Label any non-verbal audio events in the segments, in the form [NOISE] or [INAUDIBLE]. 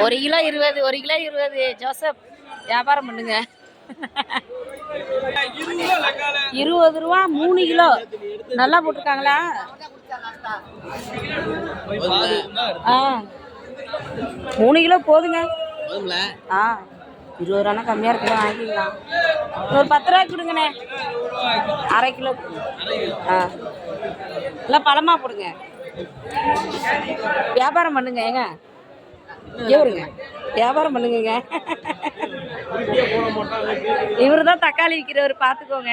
ஒரு கிலோ இருபது ஒரு கிலோ இருபது. ஜோசப் வியாபாரம் பண்ணுங்க. இருபது ரூபா மூணு கிலோ. நல்லா போட்டிருக்காங்களா? ஆ. மூணு கிலோ போதுங்க. ஆ. இருபது ரூபானா கம்மியாக இருக்குல்ல வாங்கிக்கலாம். ஒரு பத்து ரூபாய்க்கு கொடுங்கண்ணே. அரை கிலோ. ஆ. இல்லை பழமாக போடுங்க. வியாபாரம் பண்ணுங்க ஏங்க. இவருங்க வியாபாரம் பண்ணுங்க இவரு தான் தக்காளி விற்கிறவர் பார்த்துக்கோங்க.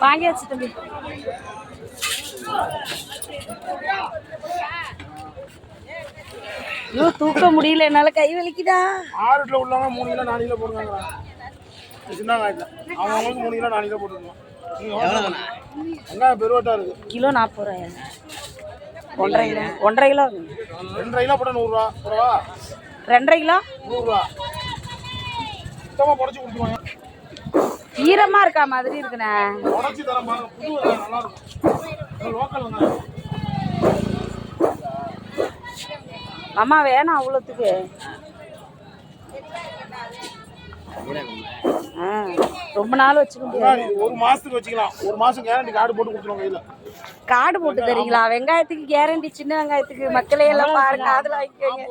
வாங்கியாச்சு தம்பி. தூக்க முடியல என்னால கை வலிக்குதா? ஆறுல உள்ளவங்க மூணு கிலோ நாலு கிலோ போடுறாங்க சின்ன காய்ச்சல் அவங்களுக்கு மூணு கிலோ நாலு கிலோ போட்டுருக்கோம் வெங்காயம் பெருவட்டா இருக்கு. கிலோ நாற்பது ரூபாயா? ஒன்றரை கிலோ. ஒன்றரை கிலோ. ரெண்டரை கிலோ போட்டால் நூறுரூவா. பரவா ரெண்டரை கிலோ? நூறுரூவா. சுத்தமாக புடச்சி கொடுத்துருவாங்க ஈரமா இருக்கா மாதிரி இருக்குண்ணே. புடச்சி தரம் புது வெங்காயம் நல்லா இருக்கும். லோக்கல் வெங்காயம் அம்மா வேணாம் அவ்வளோத்துக்கு. ஆ. ரொம்ப நாள் வச்சுக்க முடியாது. ஒரு மாசத்துக்கு வச்சுக்கலாம். ஒரு மாசம் கேரண்டி கார்டு போட்டு கொடுத்துருவோம் கையில். கார்டு போட்டு தரீங்களா? வெங்காயத்துக்கு கேரண்டி சின்ன வெங்காயத்துக்கு மக்களே எல்லாம் பாருங்க அதுல வாங்கிக்கோங்க.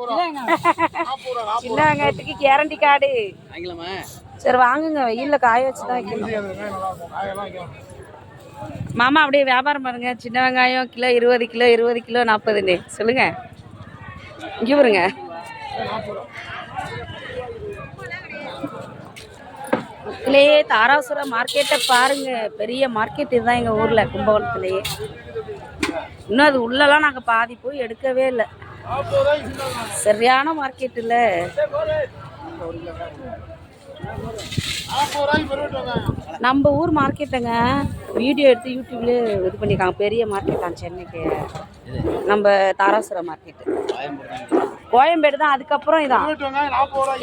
சின்ன வெங்காயத்துக்கு கேரண்டி கார்டு சரி வாங்குங்க. வெயில்ல காய வச்சு தான் வைக்கணும். மாமா அப்படியே வியாபாரம் பாருங்க. சின்ன வெங்காயம் கிலோ இருபது கிலோ இருபது கிலோ நாற்பதுன்னு. சொல்லுங்க. இங்கே ரூபா மக்களே தாராசுரம் மார்க்கெட்டை பாருங்க. பெரிய மார்க்கெட் இதுதான் எங்கள் ஊரில் கும்பகோணத்துலேயே. இன்னும் அது உள்ளலாம் நாங்கள் பாதி போய் எடுக்கவே இல்லை. சரியான மார்க்கெட் இல்லை. நம்ம ஊர் மார்க்கெட்டுங்க வீடியோ எடுத்து யூடியூப்லேயே இது பண்ணியிருக்காங்க பெரிய மார்க்கெட்டான் சென்னைக்கு. நம்ம தாராசுரம் மார்க்கெட்டு கோயம்பேடு தான் அதுக்கப்புறம் இதான்.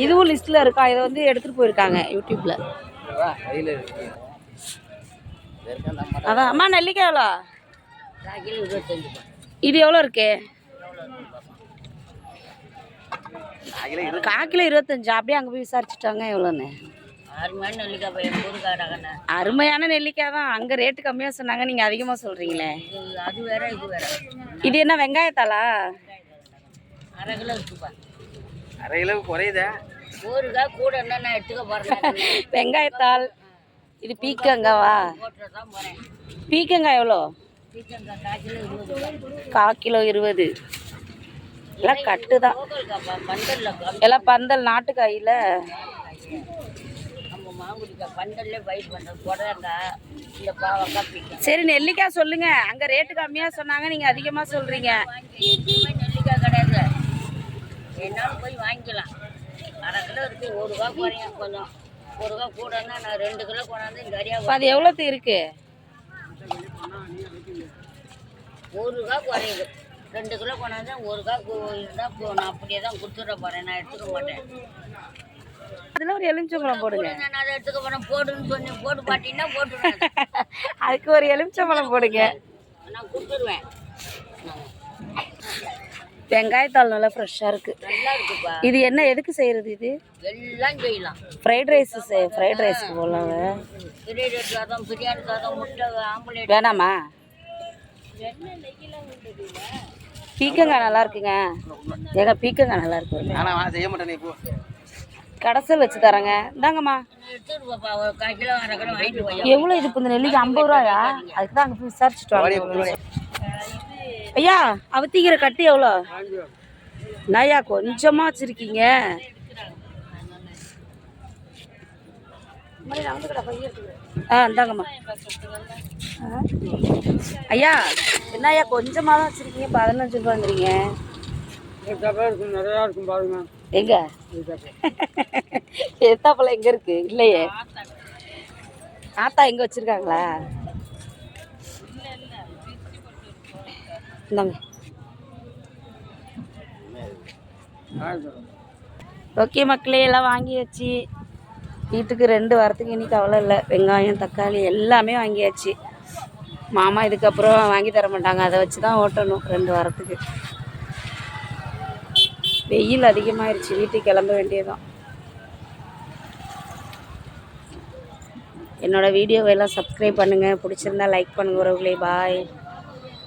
இதுவும் லிஸ்ட்டில் இருக்கா? இதை வந்து எடுத்துகிட்டு போயிருக்காங்க யூடியூப்பில் அதான் அம்மா நெல்லிக்காய் எவ்வளோ? இது எவ்வளோ இருக்கு? கால் கிலோ இருபத்தஞ்சு? அப்படியே அங்கே போய் விசாரிச்சுட்டாங்க எவ்வளோன்னு. அருமையான நெல்லிக்காய் பையன் அருமையான நெல்லிக்காய் தான். அங்கே ரேட்டு கம்மியாக சொன்னாங்க நீங்கள் அதிகமாக சொல்கிறீங்களே அது வேற இது வேற இது என்ன வெங்காயத்தாளா? அரை கிலோ இருக்குப்பா. அரை கிலோ குறையுதா. ஊருக்காய் கூட என்ன நான் எடுத்துக்க போறேன். [LAUGHS] வெங்காயத்தாள். இது பீக்கங்காவா? பீக்கங்காய் எவ்வளோ? கால் கிலோ இருபது. எல்லாம் கட்டு தான் எல்லாம் பந்தல் நாட்டுக்காயில் சரி நெல்லிக்காய் சொல்லுங்க. அங்கே ரேட்டு கம்மியாக சொன்னாங்க சொல்கிறீங்க வாங்கி எங்கேயுமே நெல்லிக்காய் கிடையாது. என்னாலும் போய் வாங்கிக்கலாம். அரை கிலோ இருக்கு ஒரு ரூபா குறையும் கொஞ்சம் ஒரு ரூபா கூடன்னா நான் ரெண்டு கிலோ கொண்டாந்து இங்கே இப்போ அது எவ்வளோத்து இருக்குது ஒரு ரூபா குறையுது. ரெண்டு கிலோ கொண்டாந்து ஒரு ரூபா இருந்தால் நான் அப்படியே தான் கொடுத்துட போகிறேன் நான் எடுத்துக்க மாட்டேன். அதில் ஒரு எலுமிச்சம்பழம் போடுங்க. நான் அதை எடுத்துக்க போறேன். போடுன்னு சொல்லி போட்டு பாட்டிங்கன்னா போட்டுருவேன். அதுக்கு ஒரு எலுமிச்சம்பழம் போடுங்க. நான் கொடுத்துருவேன். வெங்காயத்தாள் நல்லா ஃப்ரெஷ்ஷாக இருக்குது நல்லா இருக்குப்பா. இது என்ன எதுக்கு செய்கிறது இது? எல்லாம் செய்யலாம். ஃப்ரைட் ரைஸ் ஃப்ரைட் ரைஸ்க்கு போடலாங்க பிரியாணி சாதம் பிரியாணி சாதம் முட்டை ஆம்புலேட் வேணாமா? பீக்கங்காய் நல்லா இருக்குங்க. ஏங்க பீக்கங்காய் நல்லா இருக்கு. ஆனால் செய்ய மாட்டேனே கடைசல் வச்சு தரேங்க. இந்தாங்கம்மா. எவ்வளோ இது இப்போ இந்த நெல்லிக்கு ஐம்பது ரூபாயா? அதுக்கு தான் அங்கே போய் விசாரிச்சுட்டு வாங்க ஐயா அவத்திக்கிற கட்டு எவ்வளோ? நயா கொஞ்சமாக வச்சுருக்கீங்க. ஆ இந்தாங்கம்மா. ஆ. ஐயா என்னய்யா கொஞ்சமாக தான் வச்சுருக்கீங்க பதினஞ்சு ரூபாங்கிறீங்க. நிறையா இருக்கும் பாருங்க எங்க எத்தாப்பழம் எங்கே இருக்கு? இல்லையே. ஆத்தா எங்கே வச்சிருக்காங்களா? இந்தாங்க. ஓகே மக்களே எல்லாம் வாங்கியாச்சு வீட்டுக்கு ரெண்டு வாரத்துக்கு இனி கவலை இல்லை. வெங்காயம் தக்காளி எல்லாமே வாங்கியாச்சு மாமா இதுக்கப்புறம் வாங்கி தர மாட்டாங்க. அதை வச்சு தான் ஓட்டணும் ரெண்டு வாரத்துக்கு. வெயில் அதிகமாகிடுச்சு வீட்டுக்கு கிளம்ப வேண்டியதுதான். என்னோடய வீடியோவை எல்லாம் சப்ஸ்கிரைப் பண்ணுங்கள் பிடிச்சிருந்தா லைக் பண்ணுங்கள் உறவுகளே. பாய்